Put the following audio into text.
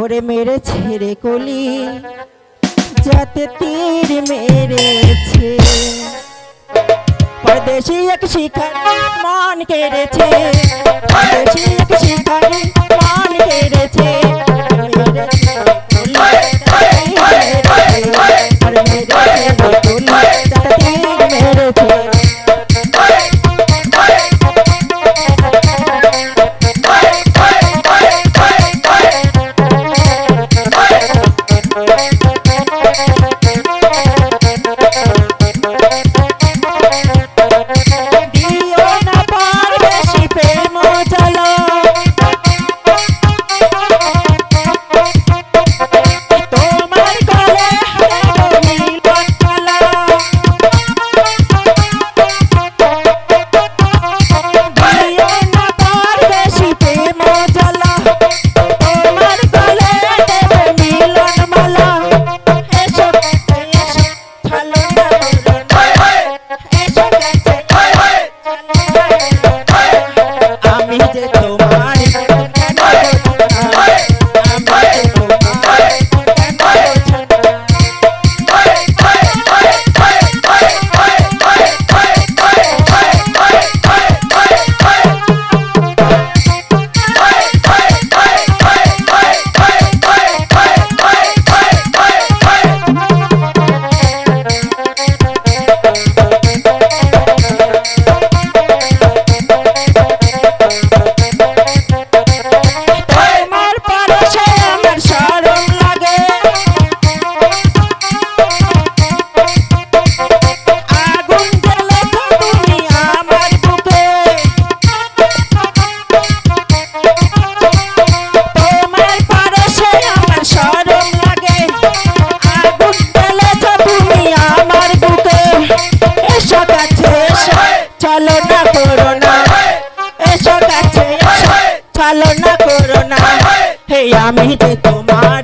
ওরে মেরে ছেড়ে কলি, যাতে তীর মেরেছে। পরদেশি এক শিখার মান কেড়েছে, পরদেশি এক শিখার Thank you. করোনা এসো কাছে চলো না করোনা হে আমি তোমার